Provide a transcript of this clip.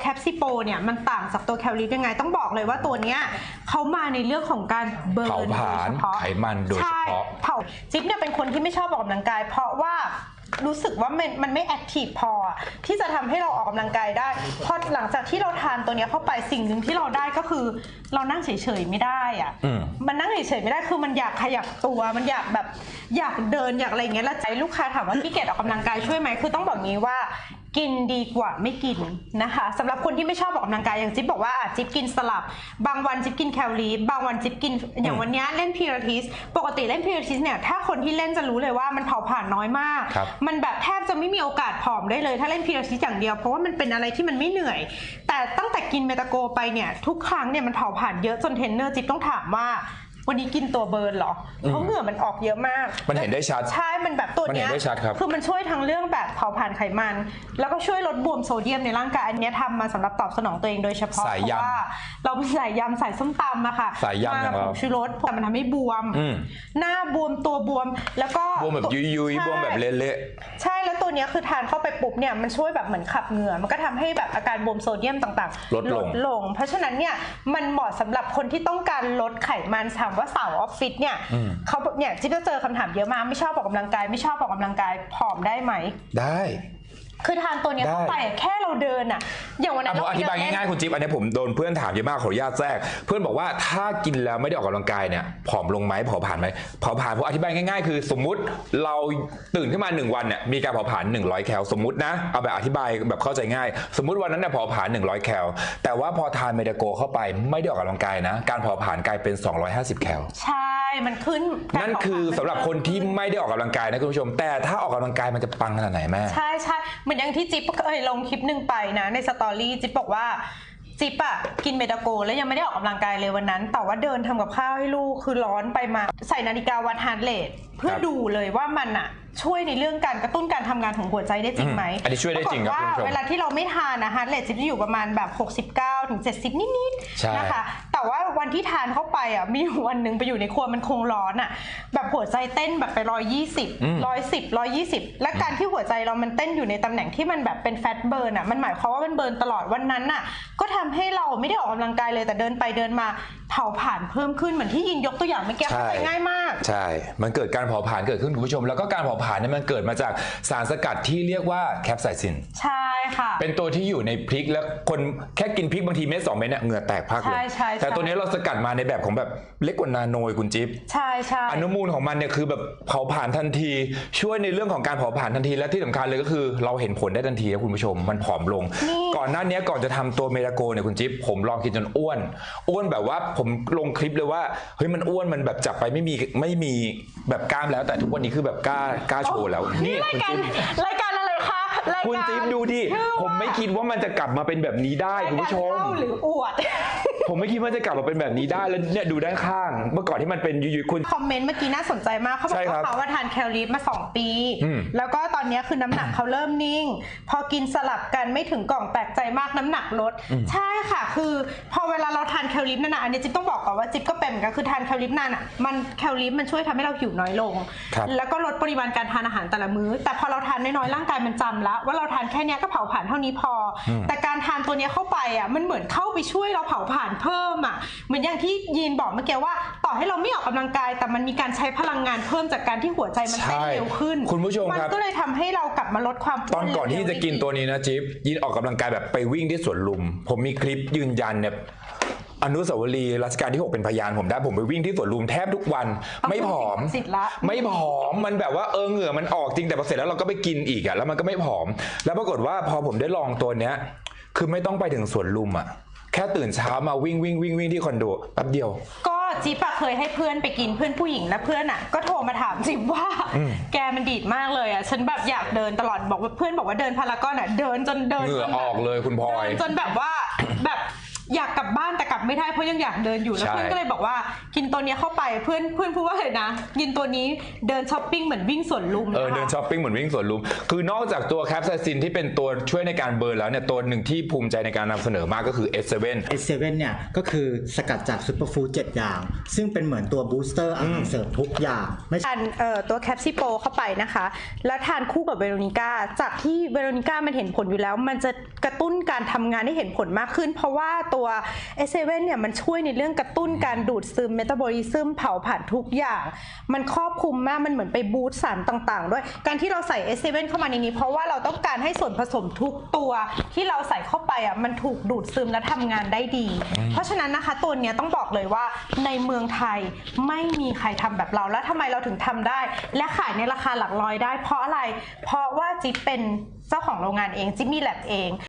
แคปซิโปเนี่ยมันต่างจากตัวแคลริฟยังไง ต้องบอกเลยว่าตัวเนี้ยเขามาในเรื่องของการเบิร์นเผาผลาญโดยเฉพาะไขมันโดยเฉพาะใช่เผาจิ๊บเนี่ยเป็นคนที่ไม่ชอบออกกำลังกาย เพราะว่ารู้สึกว่ามันมันไม่แอคทีฟพออะที่จะทำให้เราออกกำลังกายได้เพราะหลังจากที่เราทานตัวเนี้ยเข้าไปสิ่งหนึ่งที่เราได้ก็คือ เรานั่งเฉยๆไม่ได้อะอืมมันนั่งเฉยๆไม่ได้คือมันอยากขยับตัวมันอยากแบบอยากเดินอยากอะไรอย่างเงี้ยแล้วใจลูกค้าถามว่าพี่เกดออกกำลังกายช่วยไหมคือต้องบอกงี้ว่า กินดีกว่าไม่กินนะคะสำหรับคนที่ไม่ชอบออกกำลังกายอย่างจิ๊บบอกว่าอะจิ๊บกินสลับ บางวันจิ๊บกินแคลอรี่บางวันจิ๊บกินอย่างวันเนี้ยเล่นพิลาทิสปกติเล่นพิลาทิสเนี่ยถ้าคนที่เล่นจะรู้เลยว่ามันเผาผลาญน้อยมาก ครับ มันแบบแทบจะไม่มีโอกาสผอมได้เลย ถ้าเล่นพิลาทิสอย่างเดียวเพราะว่ามันเป็นอะไรที่มันไม่เหนื่อย แต่ตั้งแต่กินเมตาโกไปเนี่ยทุกครั้งเนี่ยมันเผาผลาญเยอะจนเทรนเนอร์จิ๊บต้องถามว่า วันนี้กินตัวเบิร์นเหรอเพราะเหงื่อมันออกเยอะมาก มันเห็นได้ชัด ใช่ มันแบบตัวมันเนี้เห็ยนได้ชัดครับ คือมันช่วยทั้งเรื่องแบบเผาผลาญไขมัน แล้วก็ช่วยลดบวมโซเดียมในร่างกาย อันเนี้ยทำมาสำหรับตอบสนองตัวเองโดยเฉพาะ สายเพยำราะว่าเราเป็นสายยำสายส้มตำอะค่ะสายยำมาอย่างเราผงชูรสแต่มันทำให้บวม อืม หน้าบวมตัวบวม แล้วก็บวมแบบยุยยุยๆบวมแบบเละใช่แล้วตัวเนี้ยคือทานเข้าไปปุ๊บเนี่ยมันช่วยแบบเหมือนขับเหงื่อ มันก็ทำให้แบบอาการบวมโซเดียมต่างๆลดลงลง เพราะฉะนั้นเนี่ยมันเหมาะสำหรับคนที่ต้องการลดไขมันถามว่าสาวออฟฟิศเนี่ยอืมเขาเนี่ยจิ๊บจะเจอคำถามเยอะมากไม่ชอบออกกำลังกาย ไม่ชอบออกกำลังกายผอมได้ไหมๆได้ คือทานตัวเนี้ยได้เข้าไปอะแค่เราเดินอะอย่างวันนั้อะนผมอธิบายง่ายๆคุณจิ๊บอันนี้ผมโดนเพื่อนถามเยอะมากขออนุญาตแทรก เพื่อนบอกว่าถ้ากินแล้วไม่ได้ออกกำลังกายเนี่ยผอมลงไหมเผาผลาญไหมเผาผลาญผมอธิบายง่ายๆ คือ สมมุติเราตื่นขึ้นมาหนึ่งวันเนี่ยมีการเผาผลาญ100 แคลสมมุตินะเอาแบบอธิบายแบบเข้าใจง่าย สมมุติวันนั้นเนี่ยเผาผลาญ100 แคลแต่ว่าพอทานเมดาโกเข้าไปไม่ได้ออกกำลังกายนะ การเผาผลาญกลายเป็น 250 แคล ใช่ มันขึ้นการนั่นคือสำหรับคนที่ไม่ได้ออกกำลังกายนะคุณผู้ชม แต่ถ้าออกกำลังกายมันจะปังขนาดไหนแม่ ใช่ใช่เหมือนอย่างที่จิ๊บเคยลงคลิปหนึ่งไปนะ ในสตอรี่จิ๊บบอกว่าจิ๊บอะกินเมตาโกแล้วยังไม่ได้ออกกำลังกายเลยวันนั้น แต่ว่าเดินทำกับข้าวให้ลูกคือร้อนไปมาใส่นาฬิกาวัดฮาร์ดเรทเพื่อครับดูเลยว่ามันอะช่วยในเรื่องการกระตุ้นการทำงานของหัวใจได้จริงไหมอืมอันนี้ช่วยได้จริงครับปาคุณผู้ชมว่าเวลาที่เราไม่ทานนะฮาร์ดเรทจิ๊บจะอยู่ประมาณแบบ 69ถึง70 นิดใช่ๆนะคะ แต่ว่าวันที่ทานเข้าไปอะมีอยู่วันหนึ่งไปอยู่ในครัวมันคงร้อนอะ แบบหัวใจเต้นแบบไปร้อยยี่สิบอืมร้อยสิบร้อยยี่สิบและการที่หัวใจเรามันเต้นอยู่ในตำแหน่งที่มันแบบเป็นแฟตเบิร์นอะมันหมายความว่ามันเบิร์นตลอดวันนั้นอะ ก็ทำให้เราไม่ได้ออกกำลังกายเลยแต่เดินไปเดินมา เผาผ่านเพิ่มขึ้นเหมือนที่ยินยกตัวอย่างเมื่อกี้เข้าใจง่ายมาก ใช่ มันเกิดการเผาผลาญเกิดขึ้นคุณผู้ชม แล้วก็การเผาผลาญเนี่ยมันเกิดมาจากสารสกัดที่เรียกว่าแคปไซซิน ใช่ค่ะ เป็นตัวที่อยู่ในพริกแล้วคนแค่กินพริกบางทีเม็ดสองเม็ดเนี่ยเหงื่อแตกพักเลย ใช่ใช่ใช่ แต่ตัวนี้เราสกัดมาในแบบของแบบเล็กกว่านาโนยคุณจิ๊บ ใช่ใช่ อนุมูลของมันเนี่ยคือแบบเผาผลาญทันที ช่วยในเรื่องของการเผาผลาญทันทีและที่สำคัญเลยก็คือ เราเห็นผลได้ทันทีนะคุณผู้ชมมันผอมลง ก่อนหน้านี้ก่อนจะทำตัวเมลาโกเนี่ยคุณจิ๊บผมลองกินจนอ้วน อ้วนแบบว่าผมลงคลิปเลยว่าเฮ้ยมันอ้วนมันแบบจับไปไม่มีไม่มีแบบกล้ามแล้ว แต่ทุกวันนี้คือแบบกล้ากล้าโชว์แล้วนี่รายคุณการจิ๊บราย รอะไรคะรายการคุณจิ๊บดูดิ ชื่อว่า ผมไม่คิดว่ามันจะกลับมาเป็นแบบนี้ได้คุณผู้ชม รายการเล่าหรืออวด ผมไม่คิดว่าจะกลับมาเป็นแบบนี้ได้แล้วเนี่ยดูด้านข้าง เมื่อก่อนที่มันเป็นยุยๆคุณ คอมเมนต์เมื่อกี้น่าสนใจมากเขาบอใช่กครัว่าบเขาว่าทานแคลอรี่มา 2 ปี อืม แล้วก็ตอนนี้คือน้ำหนักเขาเริ่มนิ่ง พอกินสลับกันไม่ถึงกล่องแปลกใจมากน้ำหนักลด ใช่ค่ะ คือพอเวลาเราทานแคลอรี่นานๆอันนี้จิ๊บต้องบอกก่อนว่าจิ๊บก็เป็นเหมือนกันคือทานแคลอรี่นานอะมันแคลอรี่มันช่วยทำให้เราหิวน้อยลง ครับ แล้วก็ลดปริมาณการทานอาหารแต่ละมื้อ แต่พอเราทานน้อยๆร่างกายมันจำแล้วว่าเราทานแค่เนี้ยก็เผาผลาญเท่านี้พออแต่การทานตัวเนี้ยเข้าไปอะมันเหมือนเข้าไปช่วยเราเผาผลาญเพิ่มอะเหมือนอย่างที่ยีนบอกเมื่อกี้ว่า ต่อให้เราไม่ออกกำลังกาย แต่มันมีการใช้พลังงานเพิ่มจากการที่หัวใจมันเต้นใช่เร็วขึ้น คุณผู้ชมมัครับก็เลยทำให้เรากลับมาลดความตอนก่อนที่จะกินตัวนี้นะจิ๊บยินออกกำลังกายแบบไปวิ่งที่สวนลุม ผมมีคลิปยืนยันเนี่ย อนุสาวรีย์รัชกาลที่ 6 เป็นพยานผมได้ผมไปวิ่งที่สวนลุมแทบทุกวัน ไม่ผอม สิทธิ์ละ ไม่ผอมมันแบบว่าเออเหงื่อมันออกจริงแต่พอเสร็จแล้วเราก็ไปกินอีกอะแล้วมันก็ไม่ผอม แล้วปรากฏว่าพอผมได้ลองตัวเนี้ย คือไม่ต้องไปถึงสวนลุมอะแค่ตื่นเช้ามาวิ่งวิ่งวิ่งวิ่งที่คอนโดแป๊บเดียว ก็จิ๊บอะเคยให้เพื่อนไปกินเพื่อนผู้หญิงแล้วเพื่อนอะก็โทรมาถามจิ๊บว่าแกมันดีดมากเลยอะฉันแบบอยากเดินตลอดบอกว่าเพื่อนบอกว่าเดินพารากอนอะเดินจนเดินเหงื่อจนแบบออกเลยคุณพลอยเดินจนแบบว่า แบบ อยากกลับบ้านแต่กลับไม่ได้เพราะยังอยากเดินอยู่แล้วใช่ เพื่อนก็เลยบอกว่ากินตัวเนี้ยเข้าไปเพื่อนเพื่อนพูดว่าอะไรนะกินตัวนี้เดินช้อปปิ้งเหมือนวิ่งสวนลุมเออนะคะเดินช้อปปิ้งเหมือนวิ่งสวนลุม คือนอกจากตัวแคปไซซินที่เป็นตัวช่วยในการเบิร์นแล้วเนี่ยตัวหนึ่งที่ภูมิใจในการนำเสนอมากก็คือ S7 S7 เนี่ยก็คือสกัดจากซูเปอร์ฟู้ด7อย่าง ซึ่งเป็นเหมือนตัวบูสเตอร์อาหารเสริมทุกอย่าง ไม่ใช่ทานเอ่อตัวแคปซิโปเข้าไปนะคะ แล้วทานคู่กับเวโรนิก้าจากที่เวโรนิก้ามันเห็นผลอยู่แล้ว มันจะกระตุ้นการทำงานให้เห็นผลมากขึ้น เพราะว่าตัว S7 เนี่ยมันช่วยในเรื่องกระตุ้นการดูดซึมเมตาบอลิซึมเผาผลาญทุกอย่าง มันครอบคลุมมากมันเหมือนไปบูสต์สารต่าง ๆ ด้วย การที่เราใส่ S7 เข้ามาในนี้ เพราะว่าเราต้องการให้ส่วนผสมทุกตัวที่เราใส่เข้าไปอะมันถูกดูดซึมและทำงานได้ดี เพราะฉะนั้นนะคะตัวเนี้ยต้องบอกเลยว่าในเมืองไทยไม่มีใครทำแบบเราแล้วทำไมเราถึงทำได้ และขายในราคาหลักร้อยได้ เพราะอะไร เพราะว่าจิ๊บเป็นเจ้าของโรงงานเองจิ๊บมีแลบเอง